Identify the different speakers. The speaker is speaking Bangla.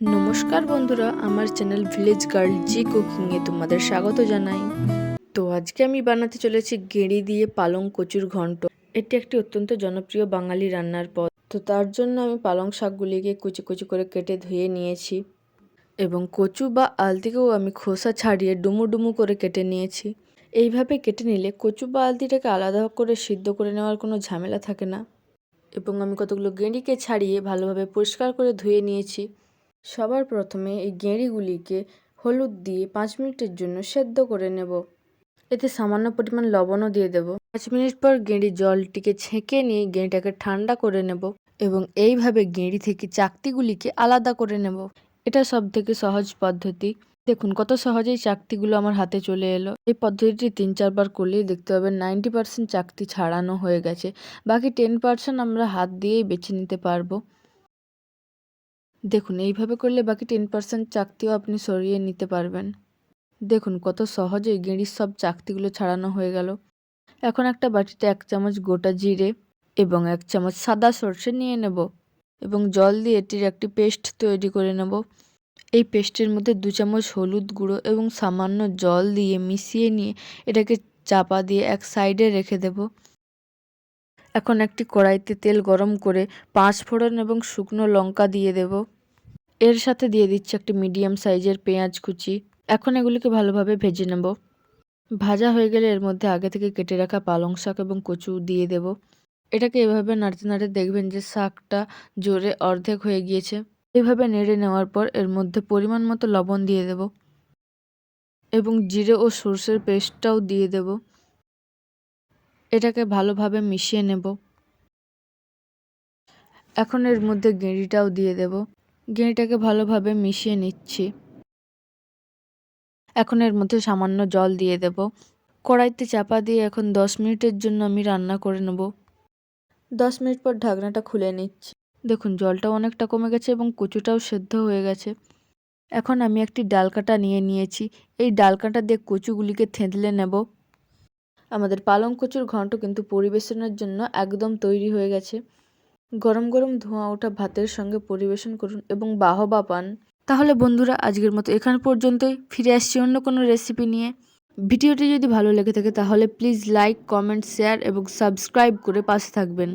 Speaker 1: নমস্কার বন্ধুরা, আমার চ্যানেল ভিলেজ গার্ল জি কুকিংয়ে তোমাদের স্বাগত জানাই। তো আজকে আমি বানাতে চলেছি গেঁড়ি দিয়ে পালং কচুর ঘন্ট। এটি একটি অত্যন্ত জনপ্রিয় বাঙালি রান্নার পদ। তো তার জন্য আমি পালং শাকগুলিকে কুচি কুচি করে কেটে ধুয়ে নিয়েছি এবং কচু বা আলতিকেও আমি খোসা ছাড়িয়ে ডুমু ডুমু করে কেটে নিয়েছি। এইভাবে কেটে নিলে কচু বা আলতিটাকে আলাদা করে সিদ্ধ করে নেওয়ার কোনো ঝামেলা থাকে না। এবং আমি কতগুলো গেঁড়িকে ছাড়িয়ে ভালোভাবে পরিষ্কার করে ধুয়ে নিয়েছি। সবার প্রথমে এই গেঁড়িগুলিকে হলুদ দিয়ে পাঁচ মিনিটের জন্য সেদ্ধ করে নেব। এতে সামান্য পরিমাণ লবণও দিয়ে দেব। পাঁচ মিনিট পর গেঁড়ি জলটিকে ছেঁকে নিয়ে গেঁড়িটাকে ঠান্ডা করে নেব এবং এইভাবে গেঁড়ি থেকে চাকতিগুলিকে আলাদা করে নেব। এটা সব থেকে সহজ পদ্ধতি। দেখুন কত সহজেই চাকতিগুলো আমার হাতে চলে এলো। এই পদ্ধতিটি তিন চারবার করলেই দেখতে পাবেন নাইনটি পার্সেন্ট চাকতি ছাড়ানো হয়ে গেছে। বাকি টেন পার্সেন্ট আমরা হাত দিয়েই বেছে নিতে পারব। দেখুন, এইভাবে করলে বাকি টেন পার্সেন্ট চাকতিও আপনি সরিয়ে নিতে পারবেন। দেখুন, কত সহজেই গেঁড়ির সব চাকতিগুলো ছাড়ানো হয়ে গেল। এখন একটা বাটিতে এক চামচ গোটা জিরে এবং এক চামচ সাদা সর্ষে নিয়ে নেব এবং জল দিয়ে এটির একটি পেস্ট তৈরি করে নেব। এই পেস্টের মধ্যে দু চামচ হলুদ গুঁড়ো এবং সামান্য জল দিয়ে মিশিয়ে নিয়ে এটাকে চাপা দিয়ে এক সাইডে রেখে দেব। এখন একটি কড়াইতে তেল গরম করে পাঁচ ফোড়ন এবং শুকনো লঙ্কা দিয়ে দেব। এর সাথে দিয়ে দিচ্ছি একটি মিডিয়াম সাইজের পেঁয়াজ কুচি। এখন এগুলিকে ভালোভাবে ভেজে নেব। ভাজা হয়ে গেলে এর মধ্যে আগে থেকে কেটে রাখা পালং শাক এবং কচু দিয়ে দেব। এটাকে এভাবে নাড়তে নাড়তে দেখবেন যে শাকটা জোরে অর্ধেক হয়ে গিয়েছে। এভাবে নেড়ে নেওয়ার পর এর মধ্যে পরিমাণ মতো লবণ দিয়ে দেব এবং জিরে ও সর্ষের পেস্টটাও দিয়ে দেব। এটাকে ভালোভাবে মিশিয়ে নেব। এখন এর মধ্যে গেঁড়িটাও দিয়ে দেব। গেঁড়িটাকে ভালোভাবে মিশিয়ে নিচ্ছি। এখন এর মধ্যে সামান্য জল দিয়ে দেব। কড়াইতে চাপা দিয়ে এখন দশ মিনিটের জন্য আমি রান্না করে নেব। দশ মিনিট পর ঢাকনাটা খুলে নিচ্ছি। দেখুন, জলটাও অনেকটা কমে গেছে এবং কচুটাও সেদ্ধ হয়ে গেছে। এখন আমি একটি ডালকাটা নিয়ে নিয়েছি। এই ডালকাটা দিয়ে কচুগুলিকে থেঁতলে নেব। আমাদের পালং কচুর ঘন্ট কিন্তু পরিবেশনের জন্য একদম তৈরি হয়ে গেছে। গরম গরম ধোঁয়া ওঠা ভাতের সঙ্গে পরিবেশন করুন এবং বাহবা পান। তাহলে বন্ধুরা, আজকের মতো এখান পর্যন্তই। ফিরে আসছি অন্য কোনো রেসিপি নিয়ে। ভিডিওটি যদি ভালো লেগে থাকে, তাহলে প্লিজ লাইক কমেন্ট শেয়ার এবং সাবস্ক্রাইব করে পাশে থাকবেন।